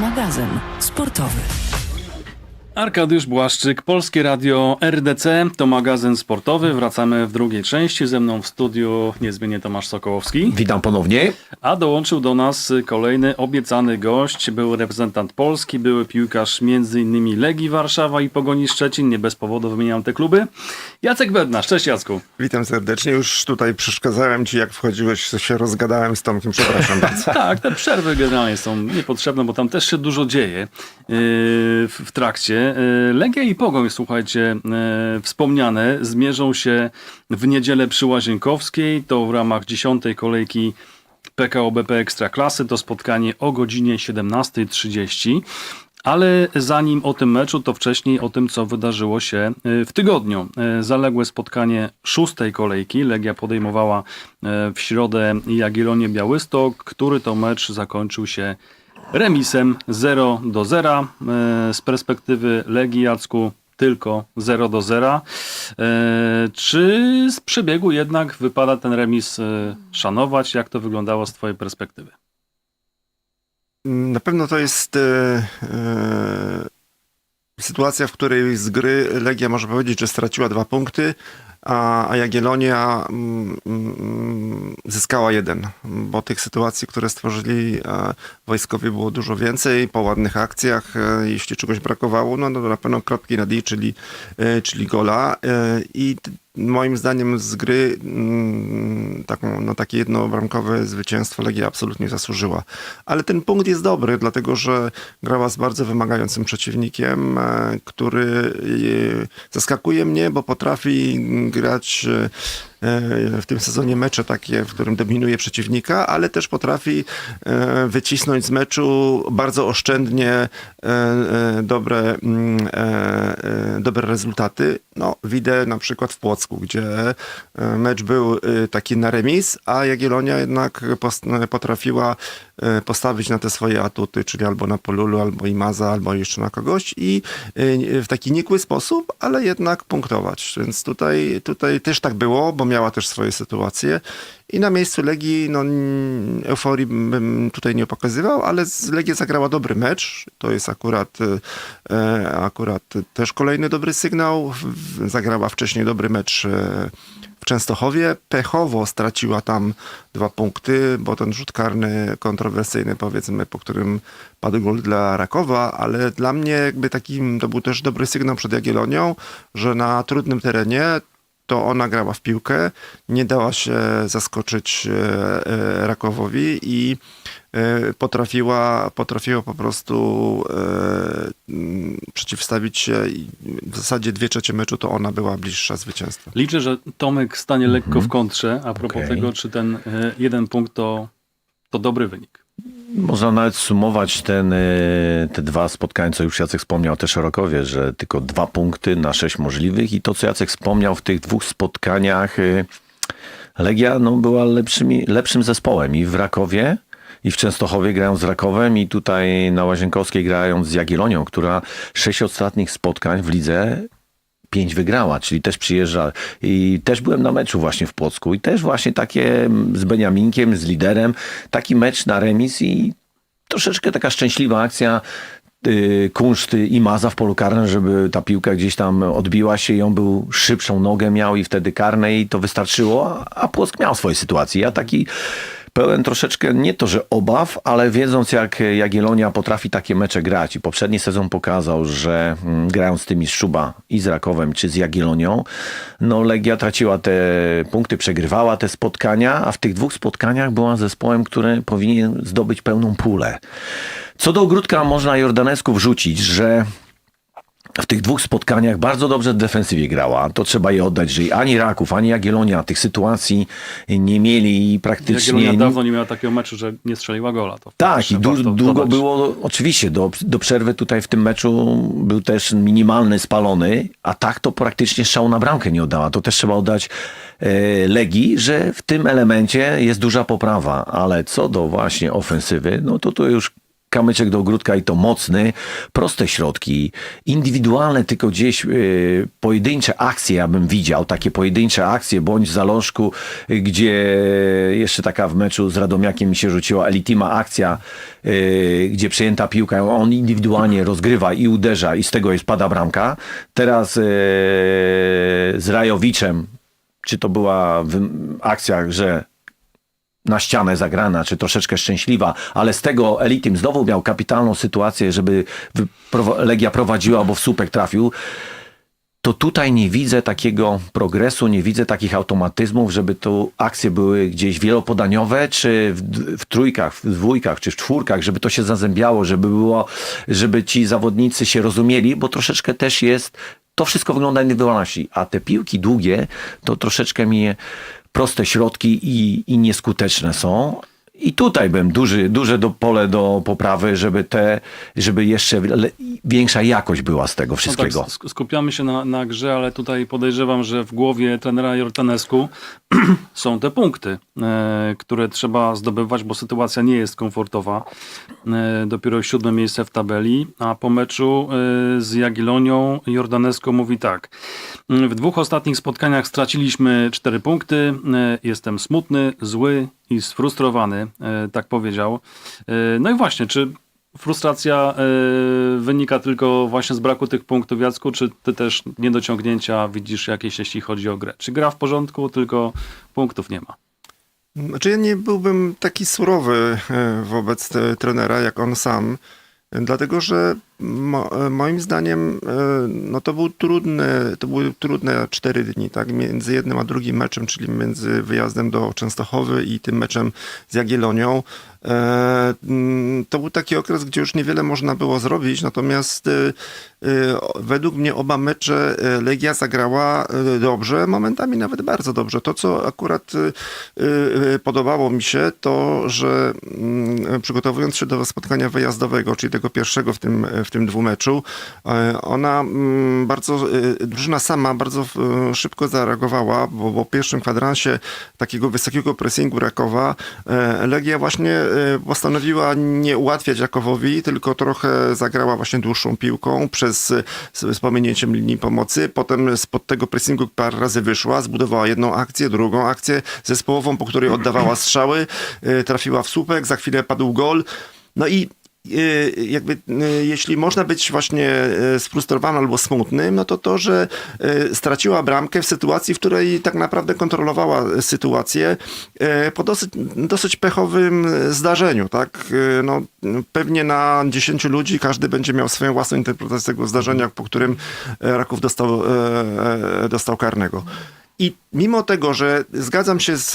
Magazyn sportowy. Arkadiusz Błaszczyk, Polskie Radio RDC, to magazyn sportowy. Wracamy w drugiej części. Ze mną w studiu niezmiennie Tomasz Sokołowski. Witam ponownie. A dołączył do nas kolejny obiecany gość. Był reprezentant Polski, były piłkarz m.in. Legii Warszawa i Pogoni Szczecin. Nie bez powodu wymieniam te kluby. Jacek Bednarz. Cześć Jacku. Witam serdecznie. Już tutaj przeszkadzałem ci, jak wchodziłeś, się rozgadałem z Tomkiem. Przepraszam bardzo. Tak, te przerwy generalnie są niepotrzebne, bo tam też się dużo dzieje yy, w trakcie. Yy, Legia i Pogoń, słuchajcie, yy, wspomniane, zmierzą się w niedzielę przy Łazienkowskiej. To w ramach dziesiątej kolejki PKO BP Ekstraklasy. To spotkanie o godzinie 17.30. Ale zanim o tym meczu, to wcześniej o tym, co wydarzyło się y, w tygodniu. Y, Zaległe spotkanie szóstej kolejki. Legia podejmowała y, w środę Jagiellonię Białystok, który to mecz zakończył się remisem 0 do 0. Z perspektywy Legii Jacku tylko 0 do 0. Czy z przebiegu jednak wypada ten remis szanować? Jak to wyglądało z Twojej perspektywy? Na pewno to jest e, e, sytuacja, w której z gry Legia może powiedzieć, że straciła dwa punkty, a, a Jagiellonia mm, mm, zyskała jeden, bo tych sytuacji, które stworzyli e, wojskowi było dużo więcej, po ładnych akcjach, e, jeśli czegoś brakowało, no, to na pewno kropki na D, czyli, e, czyli gola. I moim zdaniem z gry mm, taką, no, takie jednobramkowe zwycięstwo Legia absolutnie zasłużyła. Ale ten punkt jest dobry, dlatego że grała z bardzo wymagającym przeciwnikiem, e, który e, zaskakuje mnie, bo potrafi grać e, w tym sezonie mecze takie, w którym dominuje przeciwnika, ale też potrafi wycisnąć z meczu bardzo oszczędnie dobre, mm, dobre rezultaty. No, widzę na przykład w Płocku, gdzie e, mecz był e, taki na remis, a Jagiellonia jednak pos- potrafiła e, postawić na te swoje atuty, czyli albo na Polulu, albo Imaza, albo jeszcze na kogoś i e, w taki nikły sposób, ale jednak punktować. Więc tutaj, tutaj też tak było, bo miała też swoje sytuacje i na miejscu Legii no, euforii bym tutaj nie pokazywał, ale Legia zagrała dobry mecz. To jest akurat, e, akurat też kolejny dobry sygnał. Zagrała wcześniej dobry mecz e, w Częstochowie. Pechowo straciła tam dwa punkty, bo ten rzut karny kontrowersyjny, powiedzmy, po którym padł gol dla Rakowa, ale dla mnie jakby takim, to był też dobry sygnał przed Jagiellonią, że na trudnym terenie to ona grała w piłkę, nie dała się zaskoczyć e, e, Rakowowi i potrafiła, potrafiła po prostu e, m, przeciwstawić się i w zasadzie dwie trzecie meczu to ona była bliższa zwycięstwa. Liczę, że Tomek stanie lekko w kontrze a propos Okej. tego, czy ten e, jeden punkt to, to dobry wynik. Można nawet sumować ten, te dwa spotkania, co już Jacek wspomniał też o Rakowie, że tylko dwa punkty na sześć możliwych i to, co Jacek wspomniał w tych dwóch spotkaniach, Legia no, była lepszymi, lepszym zespołem i w Rakowie, i w Częstochowie grają z Rakowem i tutaj na Łazienkowskiej grają z Jagiellonią, która sześć ostatnich spotkań w lidze pięć wygrała, czyli też przyjeżdża. I też byłem na meczu właśnie w Płocku i też właśnie takie mm, z Beniaminkiem, z liderem, taki mecz na remis i troszeczkę taka szczęśliwa akcja. y, Kunszt i Maza w polu karnym, żeby ta piłka gdzieś tam odbiła się i on był szybszą nogę miał i wtedy karne i to wystarczyło, a Płock miał swoje sytuacje. Ja taki pełen troszeczkę nie to, że obaw, ale wiedząc jak Jagiellonia potrafi takie mecze grać i poprzedni sezon pokazał, że mm, grając z tymi z Szuba i z Rakowem czy z Jagiellonią, no Legia traciła te punkty, przegrywała te spotkania, a w tych dwóch spotkaniach była zespołem, który powinien zdobyć pełną pulę. Co do ogródka można Jordanesku wrzucić, że w tych dwóch spotkaniach bardzo dobrze w defensywie grała. To trzeba jej oddać, że ani Raków, ani Jagiellonia tych sytuacji nie mieli i praktycznie... Jagiellonia dawno nie miała takiego meczu, że nie strzeliła gola. To Tak, i długo dodać. było, oczywiście, do, do przerwy tutaj w tym meczu był też minimalny spalony, a tak to praktycznie strzału na bramkę nie oddała. To też trzeba oddać e, Legii, że w tym elemencie jest duża poprawa, ale co do właśnie ofensywy, no to to już kamyczek do ogródka i to mocny, proste środki, indywidualne, tylko gdzieś y, pojedyncze akcje, ja bym widział, takie pojedyncze akcje, bądź w zalążku, y, gdzie jeszcze taka w meczu z Radomiakiem mi się rzuciła Elitima akcja, y, gdzie przejęta piłka, on indywidualnie rozgrywa i uderza i z tego jest pada bramka. Teraz y, z Rajowiczem, czy to była akcja, że na ścianę zagrana, czy troszeczkę szczęśliwa, ale z tego Elitim znowu miał kapitalną sytuację, żeby Legia prowadziła, bo w słupek trafił, to tutaj nie widzę takiego progresu, nie widzę takich automatyzmów, żeby tu akcje były gdzieś wielopodaniowe, czy w, w trójkach, w dwójkach, czy w czwórkach, żeby to się zazębiało, żeby było, żeby ci zawodnicy się rozumieli, bo troszeczkę też jest, to wszystko wygląda indywidualności, a te piłki długie, to troszeczkę mi proste środki i, i nieskuteczne są. I tutaj bym duży, duże do, pole do poprawy, żeby te, żeby jeszcze le, większa jakość była z tego wszystkiego. No tak, sk- skupiamy się na, na grze, ale tutaj podejrzewam, że w głowie trenera Jortanesku są te punkty, e, które trzeba zdobywać, bo sytuacja nie jest komfortowa. E, dopiero siódme miejsce w tabeli, a po meczu e, z Jagiellonią Jordanesco mówi tak. W dwóch ostatnich spotkaniach straciliśmy cztery punkty. E, Jestem smutny, zły i sfrustrowany, tak powiedział. E, No i właśnie, czy frustracja e, wynika tylko właśnie z braku tych punktów, Jacku, czy ty też niedociągnięcia widzisz jakieś, jeśli chodzi o grę? Czy gra w porządku, tylko punktów nie ma? Znaczy ja nie byłbym taki surowy e, wobec trenera, jak on sam, e, dlatego że e, moim zdaniem e, no to, był trudny, to były trudne cztery dni, tak, między jednym a drugim meczem, czyli między wyjazdem do Częstochowy i tym meczem z Jagiellonią. E, mm, To był taki okres, gdzie już niewiele można było zrobić, natomiast według mnie oba mecze Legia zagrała dobrze, momentami nawet bardzo dobrze. To, co akurat podobało mi się, to, że mm, przygotowując się do spotkania wyjazdowego, czyli tego pierwszego w tym, w tym dwumeczu, e, ona mm, bardzo, e, drużyna sama bardzo e, szybko zareagowała, bo, bo w pierwszym kwadransie takiego wysokiego pressingu Rakowa Legia właśnie postanowiła nie ułatwiać Jakowowi, tylko trochę zagrała właśnie dłuższą piłką przez z, pominięciem linii pomocy. Potem spod tego pressingu parę razy wyszła, zbudowała jedną akcję, drugą akcję zespołową, po której oddawała strzały, trafiła w słupek, za chwilę padł gol. No i jakby e, jeśli można być właśnie e, sfrustrowanym albo smutnym, no to to, że straciła bramkę w sytuacji, w której tak naprawdę kontrolowała sytuację po dosyć, dosyć pechowym zdarzeniu, tak? No, pewnie na 10 ludzi każdy będzie miał swoją własną interpretację tego zdarzenia, po którym Raków dostał, dostał karnego. I mimo tego, że zgadzam się z,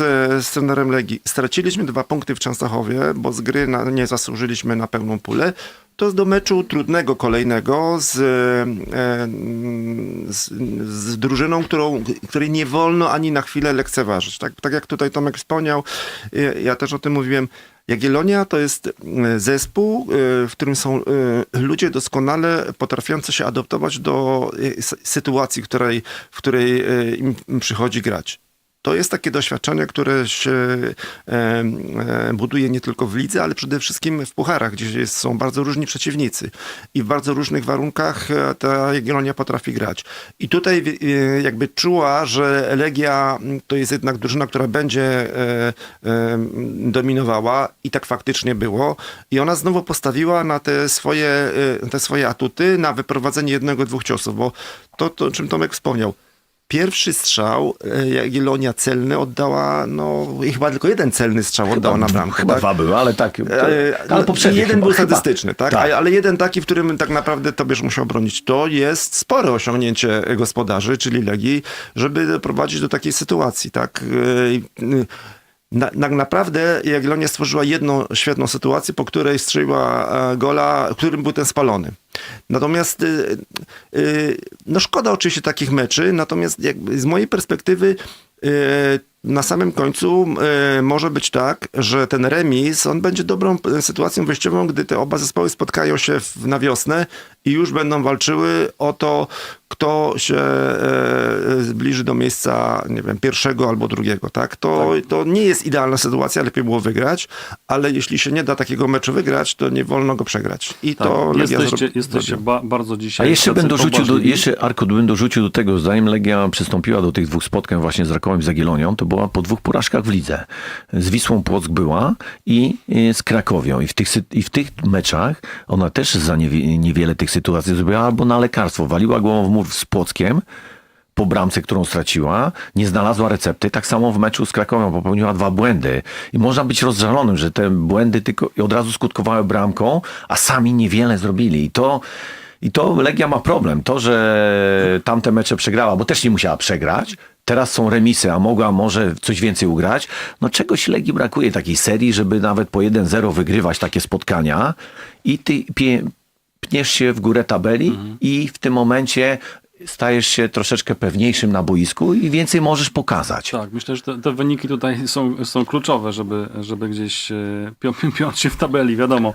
z trenerem Legii, straciliśmy dwa punkty w Częstochowie, bo z gry na, nie zasłużyliśmy na pełną pulę, to do meczu trudnego kolejnego z, e, z, z drużyną, którą, której nie wolno ani na chwilę lekceważyć. Tak, tak jak tutaj Tomek wspomniał, e, ja też o tym mówiłem, Jagiellonia to jest e, zespół, e, w którym są e, ludzie doskonale potrafiący się adaptować do sytuacji, której, w której im przychodzi grać. To jest takie doświadczenie, które się e, e, buduje nie tylko w lidze, ale przede wszystkim w pucharach, gdzie jest, są bardzo różni przeciwnicy i w bardzo różnych warunkach e, ta Jagiellonia potrafi grać. I tutaj jakby czuła, że Legia to jest jednak drużyna, która będzie dominowała i tak faktycznie było. I ona znowu postawiła na te swoje, te swoje atuty, na wyprowadzenie jednego, dwóch ciosów, bo to, to czym Tomek wspomniał, Pierwszy strzał e, Jagiellonia celny oddała, no i chyba tylko jeden celny strzał oddała na bramkę. Chyba tak? dwa były, ale tak. E, ale no, poprzedni jeden chyba, był chyba. statystyczny, tak? Tak. Ale jeden taki, w którym tak naprawdę Tobiasz musiał bronić. To jest spore osiągnięcie gospodarzy, czyli Legii, żeby doprowadzić do takiej sytuacji, tak? E, Na, tak naprawdę Jagiellonia stworzyła jedną świetną sytuację, po której strzeliła e, gola, którym był ten spalony. Natomiast y, y, no szkoda oczywiście takich meczy, natomiast z mojej perspektywy y, na samym końcu może być tak, że ten remis, on będzie dobrą y, sytuacją wyjściową, gdy te oba zespoły spotkają się w, na wiosnę i już będą walczyły o to, kto się e, zbliży do miejsca, nie wiem, pierwszego albo drugiego, tak? To, to nie jest idealna sytuacja, lepiej było wygrać, ale jeśli się nie da takiego meczu wygrać, to nie wolno go przegrać. I Tak, to Legia jesteście, zrobi- jesteście ba, bardzo dzisiaj. A jeszcze bym dorzucił, do, jeszcze Arko bym dorzucił do tego, zanim Legia przystąpiła do tych dwóch spotkań właśnie z Rakowem i z Jagiellonią, to była po dwóch porażkach w lidze. Z Wisłą Płock była i e, z Krakowią. I w tych, i w tych meczach ona też za niewie, niewiele tych sytuacji zrobiła albo na lekarstwo. Waliła głową w mur z Płockiem, po bramce, którą straciła, nie znalazła recepty. Tak samo w meczu z Krakowią popełniła dwa błędy. I można być rozżalonym, że te błędy tylko od razu skutkowały bramką, a sami niewiele zrobili. I to, i to Legia ma problem. To, że tamte mecze przegrała, bo też nie musiała przegrać. Teraz są remisy, a mogła może coś więcej ugrać. No czegoś Legii brakuje takiej serii, żeby nawet po 1-0 wygrywać takie spotkania i ty pie, pniesz się w górę tabeli i w tym momencie stajesz się troszeczkę pewniejszym na boisku i więcej możesz pokazać. Tak, myślę, że te, te wyniki tutaj są, są kluczowe, żeby, żeby gdzieś e, pią- piąć się w tabeli, wiadomo.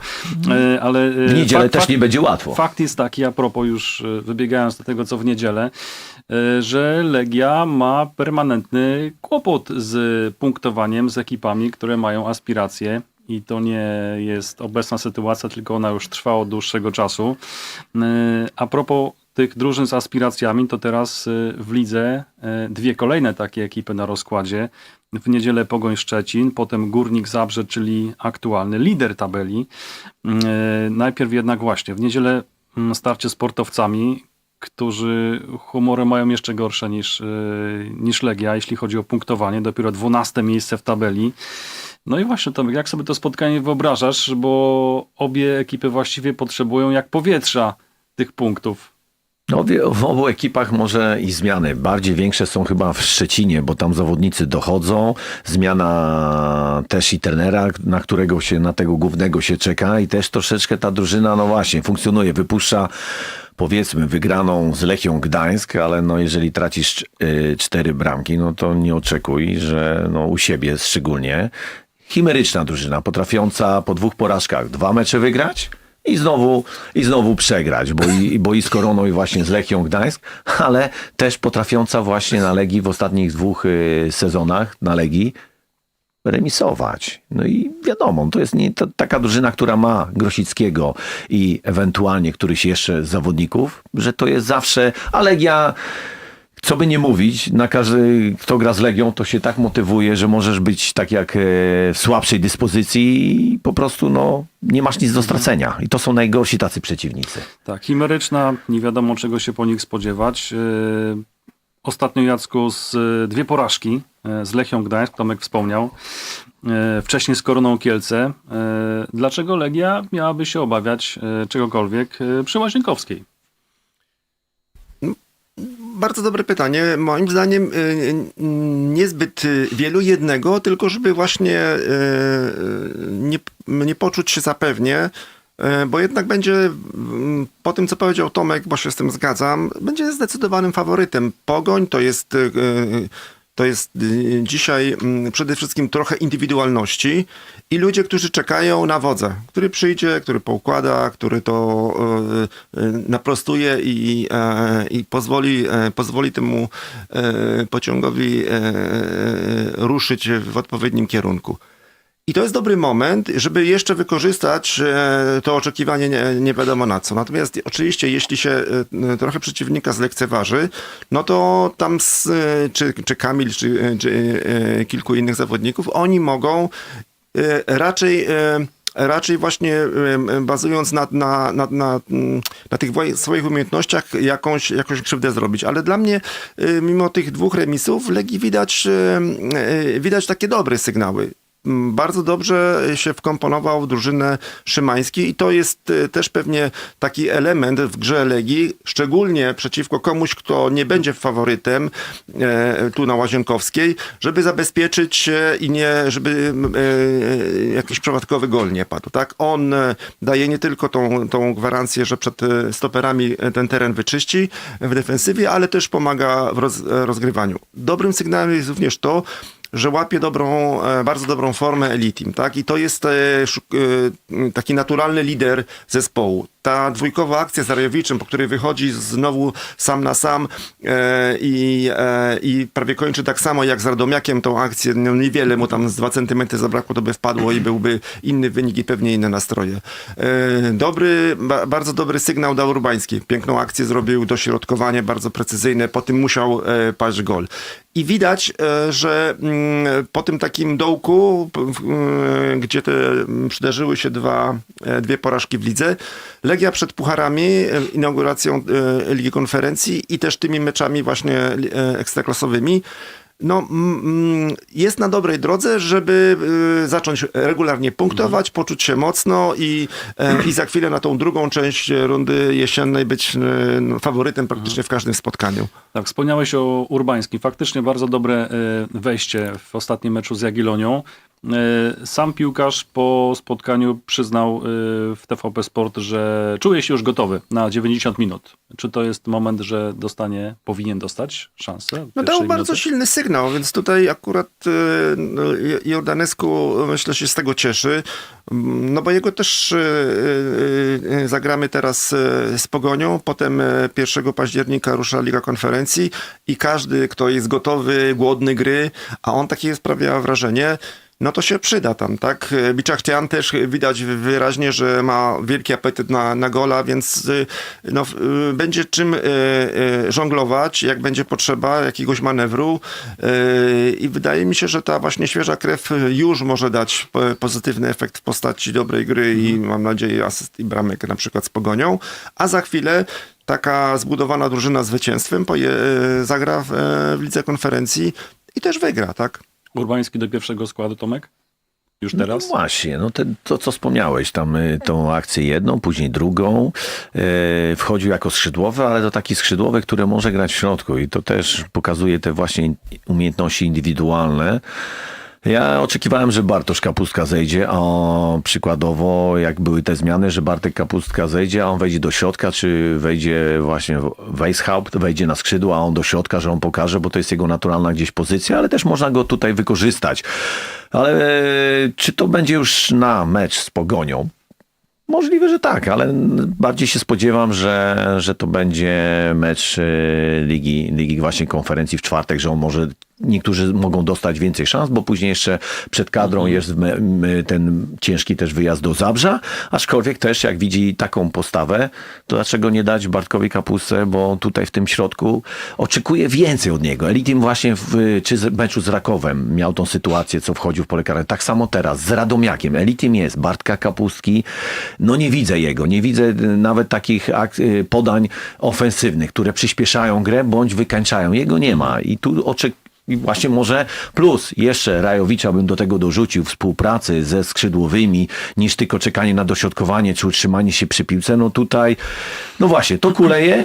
E, Ale, e, W niedzielę fakt- też fakt- nie będzie łatwo. Fakt jest taki, a propos już wybiegając do tego, co w niedzielę, że Legia ma permanentny kłopot z punktowaniem z ekipami, które mają aspiracje. I to nie jest obecna sytuacja, tylko ona już trwa od dłuższego czasu. E, A propos tych drużyn z aspiracjami, to teraz e, w lidze e, dwie kolejne takie ekipy na rozkładzie. W niedzielę Pogoń Szczecin, potem Górnik Zabrze, czyli aktualny lider tabeli. Najpierw jednak właśnie w niedzielę mm, starcie z sportowcami, którzy humory mają jeszcze gorsze niż, niż Legia, jeśli chodzi o punktowanie. Dopiero 12 miejsce w tabeli. No i właśnie, Tomek, jak sobie to spotkanie wyobrażasz? Bo obie ekipy właściwie potrzebują jak powietrza tych punktów. No, w obu ekipach może i zmiany. Bardziej większe są chyba w Szczecinie, bo tam zawodnicy dochodzą. Zmiana też i trenera, na którego się, na tego głównego się czeka i też troszeczkę ta drużyna, no właśnie, funkcjonuje, wypuszcza powiedzmy wygraną z Lechią Gdańsk, ale no jeżeli tracisz y, cztery bramki, no to nie oczekuj, że no u siebie szczególnie. Chimeryczna drużyna, potrafiąca po dwóch porażkach dwa mecze wygrać i znowu, i znowu przegrać, bo i, bo i z Koroną i właśnie z Lechią Gdańsk, ale też potrafiąca właśnie na Legii w ostatnich dwóch y, sezonach na Legii remisować. No i wiadomo, to jest nie, taka drużyna, która ma Grosickiego i ewentualnie któryś jeszcze z zawodników, że to jest zawsze, a Legia co by nie mówić, na każdy, kto gra z Legią, to się tak motywuje, że możesz być tak jak e, w słabszej dyspozycji i po prostu no, nie masz nic do stracenia. I to są najgorsi tacy przeciwnicy. Tak, chimeryczna, nie wiadomo czego się po nich spodziewać. Yy, Ostatnio Jacku z y, dwie porażki z Lechią Gdańsk, Tomek wspomniał. Wcześniej z Koroną Kielce. Dlaczego Legia miałaby się obawiać czegokolwiek przy Łazienkowskiej? Bardzo dobre pytanie. Moim zdaniem y, niezbyt wielu jednego, tylko żeby właśnie y, nie, nie poczuć się zapewnie, y, bo jednak będzie, po tym co powiedział Tomek, bo się z tym zgadzam, będzie zdecydowanym faworytem. Pogoń to jest, to jest y, dzisiaj mm, przede wszystkim trochę indywidualności i ludzie, którzy czekają na wodza, który przyjdzie, który poukłada, który to y, y, naprostuje i, e, i pozwoli, e, pozwoli temu e, pociągowi ruszyć w odpowiednim kierunku. I to jest dobry moment, żeby jeszcze wykorzystać e, to oczekiwanie nie, nie wiadomo na co. Natomiast oczywiście, jeśli się e, trochę przeciwnika zlekceważy, no to tam z, e, czy, czy Kamil, czy, czy kilku innych zawodników, oni mogą raczej raczej właśnie bazując na, na, na, na, na tych swoich umiejętnościach jakąś, jakąś krzywdę zrobić. Ale dla mnie, mimo tych dwóch remisów, Legii widać, widać takie dobre sygnały. Bardzo dobrze się wkomponował w drużynę Szymański i to jest e, też pewnie taki element w grze Legii, szczególnie przeciwko komuś, kto nie będzie faworytem e, tu na Łazienkowskiej, żeby zabezpieczyć się i nie, żeby e, jakiś przypadkowy gol nie padł. Tak? On daje nie tylko tą, tą gwarancję, że przed stoperami ten teren wyczyści w defensywie, ale też pomaga w roz, rozgrywaniu. Dobrym sygnałem jest również to, że łapie dobrą, e, bardzo dobrą formę Elitim, tak? I to jest e, e, taki naturalny lider zespołu. Ta dwójkowa akcja z Rajowiczem, po której wychodzi znowu sam na sam e, i, e, i prawie kończy tak samo jak z Radomiakiem tą akcję, no niewiele mu tam z 2 cm zabrakło, to by wpadło i byłby inny wynik i pewnie inne nastroje. E, dobry, ba, bardzo dobry sygnał dał Urbański. Piękną akcję zrobił, dośrodkowanie bardzo precyzyjne, po tym musiał paść gol. I widać, że mm, po tym takim dołku, gdzie te mm, przydarzyły się dwa, dwie porażki w lidze, Legia przed pucharami, e, inauguracją e, Ligi Konferencji i też tymi meczami właśnie e, ekstraklasowymi, no, mm, mm, jest na dobrej drodze, żeby y, zacząć regularnie punktować, poczuć się mocno i, e, i za chwilę na tą drugą część rundy jesiennej być e, no, faworytem praktycznie w każdym spotkaniu. Tak, wspomniałeś o Urbańskim. Faktycznie bardzo dobre e, wejście w ostatnim meczu z Jagiellonią. E, Sam piłkarz po spotkaniu przyznał w TVP Sport, że czuje się już gotowy na 90 minut. Czy to jest moment, że dostanie, powinien dostać szansę? No dał bardzo minucie? silny sygnał, więc tutaj akurat y, no, Jordanesku myślę się z tego cieszy, Mm, no bo jego też y, y, zagramy teraz z Pogonią, potem y, 1 października rusza Liga Konferencji i każdy, kto jest gotowy, głodny gry, a on takie sprawia wrażenie, no to się przyda tam, tak? Biczachtian też widać wyraźnie, że ma wielki apetyt na, na gola, więc y, no, y, będzie czym y, żonglować, jak będzie potrzeba jakiegoś manewru i wydaje mi się, że ta właśnie świeża krew już może dać po- pozytywny efekt w postaci dobrej gry i mam nadzieję asyst i bramek na przykład z Pogonią, a za chwilę taka zbudowana drużyna zwycięstwem poje, zagra w, w lidze konferencji i też wygra, tak? Urbański do pierwszego składu, Tomek? Już No teraz? właśnie, no te, to co wspomniałeś, tam y, tą akcję jedną, później drugą, y, wchodził jako skrzydłowy, ale to taki skrzydłowy, który może grać w środku i to też pokazuje te właśnie umiejętności indywidualne. Ja oczekiwałem, że Bartosz Kapustka zejdzie, a przykładowo jak były te zmiany, że Bartek Kapustka zejdzie, a on wejdzie do środka, czy wejdzie właśnie Weishaupt, wejdzie na skrzydło, a on do środka, że on pokaże, bo to jest jego naturalna gdzieś pozycja, ale też można go tutaj wykorzystać. Ale e, czy to będzie już na mecz z Pogonią? Możliwe, że tak, ale bardziej się spodziewam, że, że to będzie mecz e, Ligi, Ligi właśnie konferencji w czwartek, że on może, niektórzy mogą dostać więcej szans, bo później jeszcze przed kadrą jest me- m- ten ciężki też wyjazd do Zabrza, aczkolwiek też jak widzi taką postawę, to dlaczego nie dać Bartkowi Kapustę, bo tutaj w tym środku oczekuje więcej od niego. Elitim właśnie w, czy z meczu z Rakowem miał tą sytuację, co wchodził w pole karne. Tak samo teraz z Radomiakiem. Elitim jest Bartka Kapustki. No nie widzę jego. Nie widzę nawet takich ak- y, podań ofensywnych, które przyspieszają grę bądź wykańczają. Jego nie ma. I tu oczekuję i właśnie może plus jeszcze Rajowicza bym do tego dorzucił współpracy ze skrzydłowymi niż tylko czekanie na dośrodkowanie czy utrzymanie się przy piłce. No tutaj, no właśnie, to kuleje.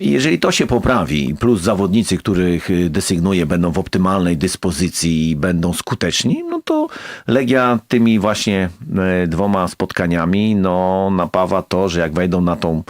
Jeżeli to się poprawi, plus zawodnicy, których y, desygnuje, będą w optymalnej dyspozycji i będą skuteczni, no to Legia tymi właśnie e, dwoma spotkaniami no, napawa to, że jak wejdą na, tą,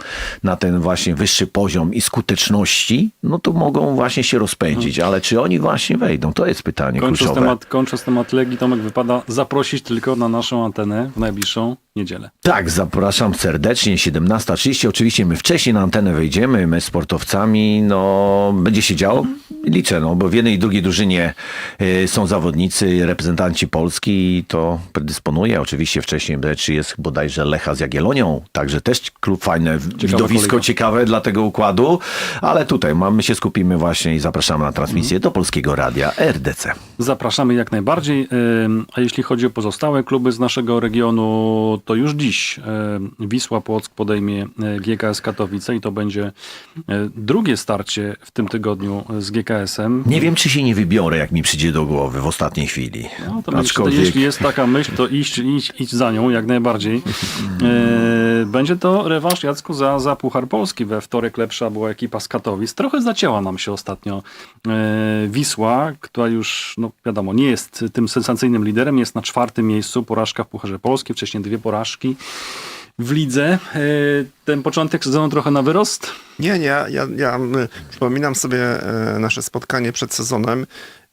na ten właśnie wyższy poziom i skuteczności, no to mogą właśnie się rozpędzić. Ale czy oni właśnie wejdą? To jest pytanie Kończąc kluczowe. temat, kończąc temat Legii, Tomek wypada zaprosić tylko na naszą antenę w najbliższą niedzielę. Tak, zapraszam serdecznie, 17.30. Oczywiście my wcześniej na antenę wejdziemy, my sportowcami, no będzie się działo. Liczę, no bo w jednej i drugiej drużynie y, są zawodnicy, reprezentanci Polski i to predysponuje. Oczywiście wcześniej czy jest bodajże Lecha z Jagiellonią, także też klub fajne, widowisko kolejka. ciekawe dla tego układu, ale tutaj my się skupimy właśnie i zapraszamy na transmisję do Polskiego Radia RDC. Zapraszamy jak najbardziej. A jeśli chodzi o pozostałe kluby z naszego regionu, to już dziś ym, Wisła Płock podejmie y, GKS Katowice i to będzie y, drugie starcie w tym tygodniu z GKS-em. Nie wiem, czy się nie wybiorę, jak mi przyjdzie do głowy w ostatniej chwili. No, to Aczkolwiek... jeśli jest taka myśl, to iść, iść, iść za nią jak najbardziej. E, będzie to rewanż Jacku za, za Puchar Polski. We wtorek lepsza była ekipa z Katowic. Trochę zacięła nam się ostatnio e, Wisła, która już, no wiadomo, nie jest tym sensacyjnym liderem, jest na czwartym miejscu, porażka w Pucharze Polskim, wcześniej dwie porażki w lidze. E, ten początek sezonu trochę na wyrost. Nie, nie, ja, ja, y, przypominam sobie e, nasze spotkanie przed sezonem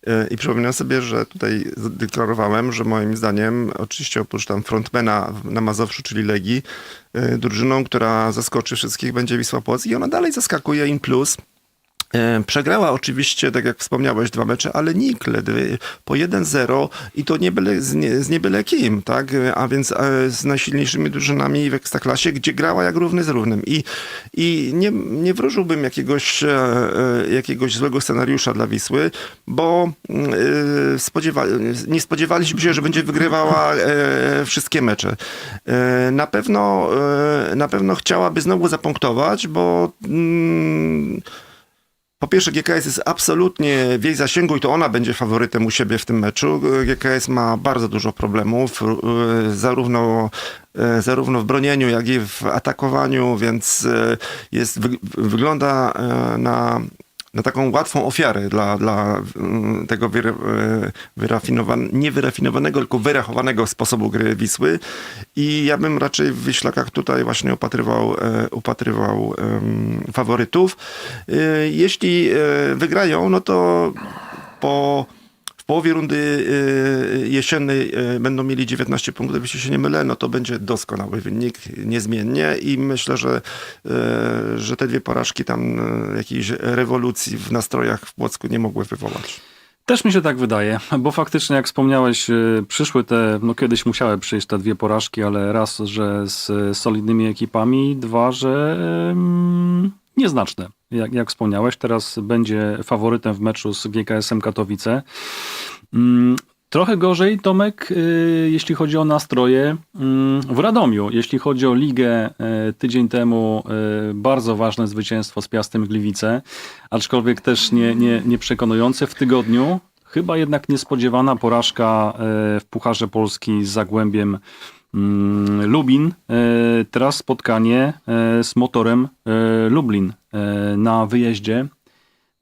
E, I przypominam sobie, że tutaj deklarowałem, że moim zdaniem, oczywiście oprócz tam frontmana na Mazowszu, czyli Legii, drużyną, która zaskoczy wszystkich będzie Wisła Płock i ona dalej zaskakuje in plus. E, Przegrała oczywiście, tak jak wspomniałeś, dwa mecze, ale nikt ledwie po 1-0 i to nie byle, z, nie, z kim, tak? A więc e, z najsilniejszymi drużynami w Ekstraklasie, gdzie grała jak równy z równym. I, i nie, nie wróżyłbym jakiegoś, e, jakiegoś złego scenariusza dla Wisły, bo spodziewa, nie spodziewaliśmy się, że będzie wygrywała wszystkie mecze. Na pewno, na pewno chciałaby znowu zapunktować, bo mm, po pierwsze, GKS jest absolutnie w jej zasięgu i to ona będzie faworytem u siebie w tym meczu. GKS ma bardzo dużo problemów, e, zarówno, e, zarówno w bronieniu, jak i w atakowaniu, więc e, jest, wy, wygląda na, na taką łatwą ofiarę dla, dla mm, tego wyra, e, wyrafinowan, nie wyrafinowanego, tylko wyrachowanego sposobu gry Wisły. I ja bym raczej w Wiślakach tutaj właśnie upatrywał, e, upatrywał em, faworytów. E, Jeśli wygrają, no to po połowie rundy e, jesiennej e, będą mieli 19 punktów, jeśli się nie mylę, no to będzie doskonały wynik, niezmiennie i myślę, że, że te dwie porażki tam jakiejś rewolucji w nastrojach w Płocku nie mogły wywołać. Też mi się tak wydaje, bo faktycznie, jak wspomniałeś, y, przyszły te, no kiedyś musiały przyjść te dwie porażki, ale raz, że z y, solidnymi ekipami, dwa, że ym, nieznaczne. Jak, jak wspomniałeś, teraz będzie faworytem w meczu z GKS-em Katowice. Ym, Trochę gorzej, Tomek, y, jeśli chodzi o nastroje ym, w Radomiu. Jeśli chodzi o ligę, y, tydzień temu y, bardzo ważne zwycięstwo z Piastem Gliwice, aczkolwiek też nie, nie, nie przekonujące w tygodniu. Chyba jednak niespodziewana porażka y, w Pucharze Polski z Zagłębiem mm, Lubin. Teraz spotkanie z motorem Lublin na wyjeździe.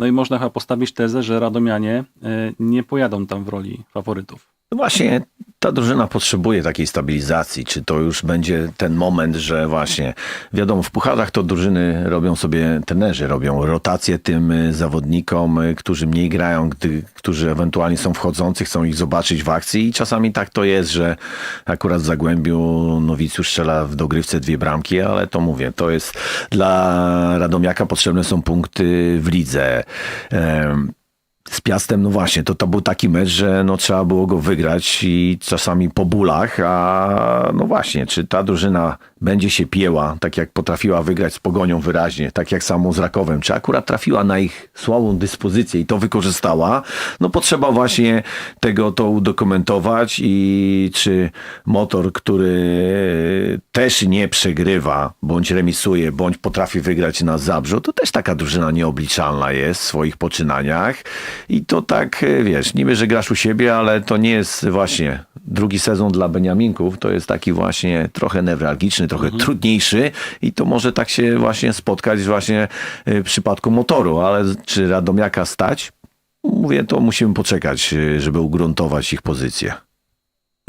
No i można chyba postawić tezę, że Radomianie y, nie pojadą tam w roli faworytów. No Właśnie ta drużyna potrzebuje takiej stabilizacji. Czy to już będzie ten moment, że właśnie, wiadomo, w pucharach to drużyny robią sobie, trenerzy robią rotację tym y, zawodnikom, y, którzy mniej grają, gdy, którzy ewentualnie są wchodzący, chcą ich zobaczyć w akcji i czasami tak to jest, że akurat w Zagłębiu Nowicjusz strzela w dogrywce dwie bramki, ale to mówię, to jest dla Radomiaka potrzebne są punkty w lidze. Z Piastem, no właśnie, to, to był taki mecz, że no, trzeba było go wygrać i czasami po bólach, a no właśnie, czy ta drużyna będzie się pieła, tak jak potrafiła wygrać z Pogonią wyraźnie, tak jak samo z Rakowem, czy akurat trafiła na ich słabą dyspozycję i to wykorzystała, no potrzeba właśnie tego to udokumentować i czy motor, który też nie przegrywa, bądź remisuje, bądź potrafi wygrać na Zabrzu, to też taka drużyna nieobliczalna jest w swoich poczynaniach i to tak, e, wiesz, niby, że grasz u siebie, ale to nie jest właśnie drugi sezon dla Beniaminków, to jest taki właśnie trochę newralgiczny, trochę trudniejszy i to może tak się właśnie spotkać właśnie e, w przypadku motoru, ale czy Radomiaka stać? Mówię, to musimy poczekać, e, żeby ugruntować ich pozycję.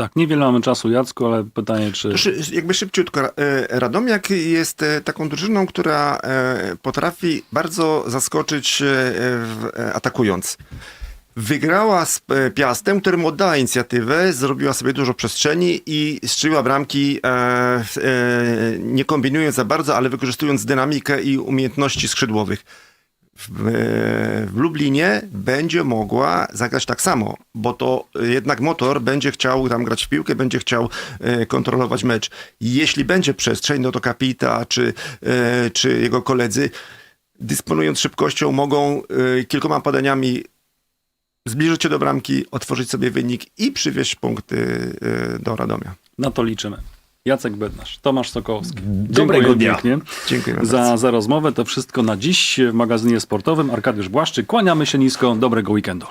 Tak, niewiele mamy czasu, Jacku, ale pytanie, czy... Jakby szybciutko. e, Radomiak jest e, taką drużyną, która e, potrafi bardzo zaskoczyć atakując. Wygrała z Piastem, którym oddała inicjatywę, zrobiła sobie dużo przestrzeni i strzeliła bramki, e, e, nie kombinując za bardzo, ale wykorzystując dynamikę i umiejętności skrzydłowych. W, e, w Lublinie będzie mogła zagrać tak samo, bo to jednak motor będzie chciał tam grać w piłkę, będzie chciał e, kontrolować mecz. Jeśli będzie przestrzeń, no to Kapita czy, e, czy jego koledzy, dysponując szybkością, mogą kilkoma podaniami zbliżyć się do bramki, otworzyć sobie wynik i przywieźć punkty do Radomia. Na to liczymy. Jacek Bednarz, Tomasz Sokołowski. Dobrego Dziękuję dnia. pięknie Dziękuję za, bardzo. za rozmowę. To wszystko na dziś w magazynie sportowym. Arkadiusz Błaszczyk. Kłaniamy się nisko. Dobrego weekendu.